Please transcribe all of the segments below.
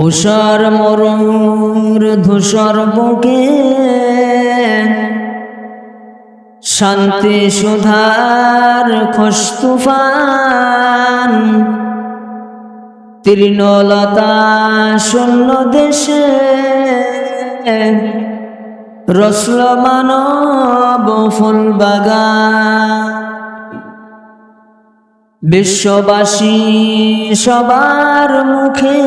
উষার মরুর ধূসর বুকে শান্তি সুধার খস্তুফান তৃণলতা শূন্য দেশে রসল মানব ফুল বাগান বিশ্ববাসী সবার মুখে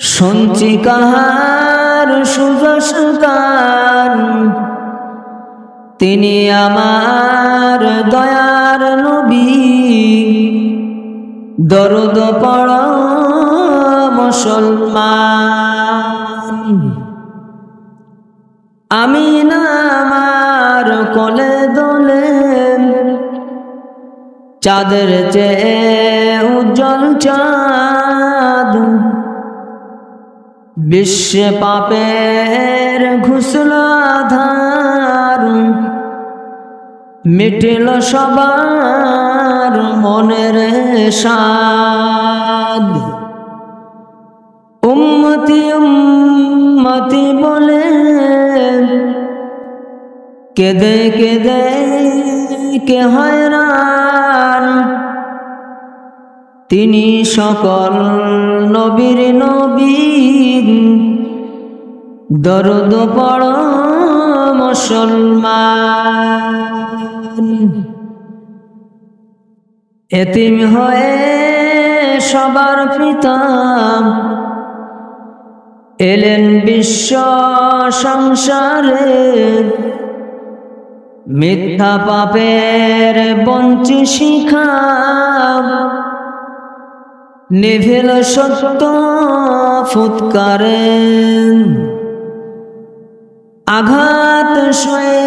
শুনছি কাহার সুযশ গান তিনি আমার দয়ার নবী। দরদ পড় মুসলমান। আমি না আমার কোলে দোলে চাঁদের চেয়ে উজ্জ্বল চাঁদ। বিশ্বে পাপের ঘুষল আধার মিটিল সবার মনের সাদ উম্মতি উম্মতি বলে কেদে কেদে কে হয়রান তিনি সকল নবীর নবীর দরদ পড় মুসলমান। এতিম হয়ে সবার পিতাম এলেন বিশ্ব সংসারে। মিথ্যা পাপের বঞ্চি শিখা। নিভিল সত্য ফুৎকারে আঘাত সয়ে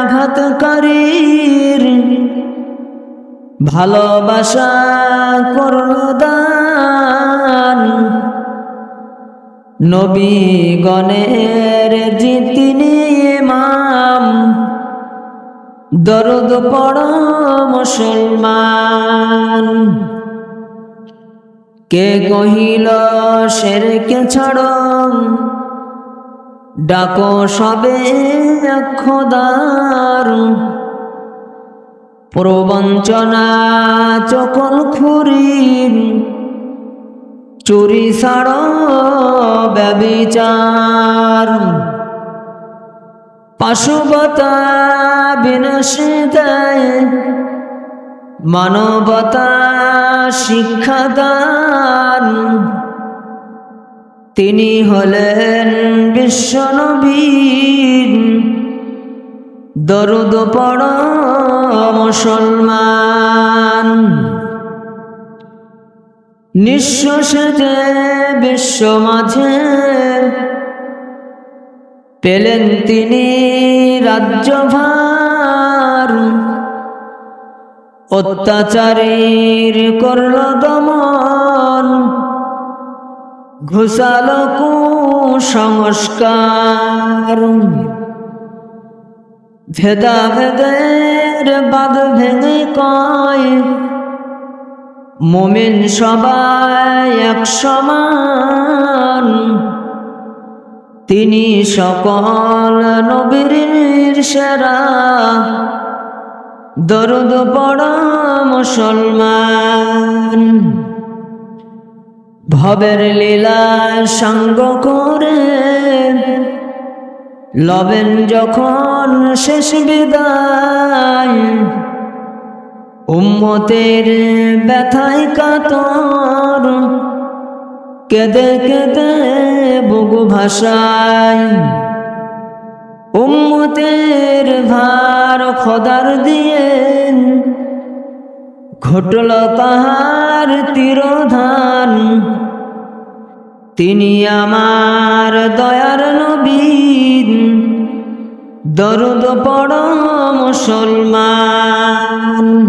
আঘাতকারীর। ভালোবাসা করল দান নবী গণের জিতিনি। দরদ পড় মুসলমান। কে কহিল কে ছাড়। ডাকো সবে খোদার। প্রবঞ্চনা চকল খুরির। চুরি ছাড় ব্যবিচার। পাশুবতা বিনাশে দেয় মানবতা শিক্ষাদান। তিনি হলেন বিশ্বনবীর দরুদ পড় মুসলমান। নিঃশ্বাসে যে বিশ্ব মাঝে পেলেন তিনি রাজ্যভার। অত্যাচারীর করল দমন। ঘুষাল কুসংস্কার। ভেদা ভেদের বাদ ভেঙে কয়, মোমিন সবাই এক সমান তিনি সকল নবীর সেরা। দরদ পড় মুসলমান। ভবের লীলা সঙ্গ করে। লবেন যখন শেষ বিদায়। উম্মতের ব্যথায় কাতর। কেদে কেদে বুগু ভাষায় উম্মতের ভার খদার দিয়ে ঘটল তাহার তিরোধান। তিনি আমার দয়ার নবীন, দরদ পড় মুসলমান।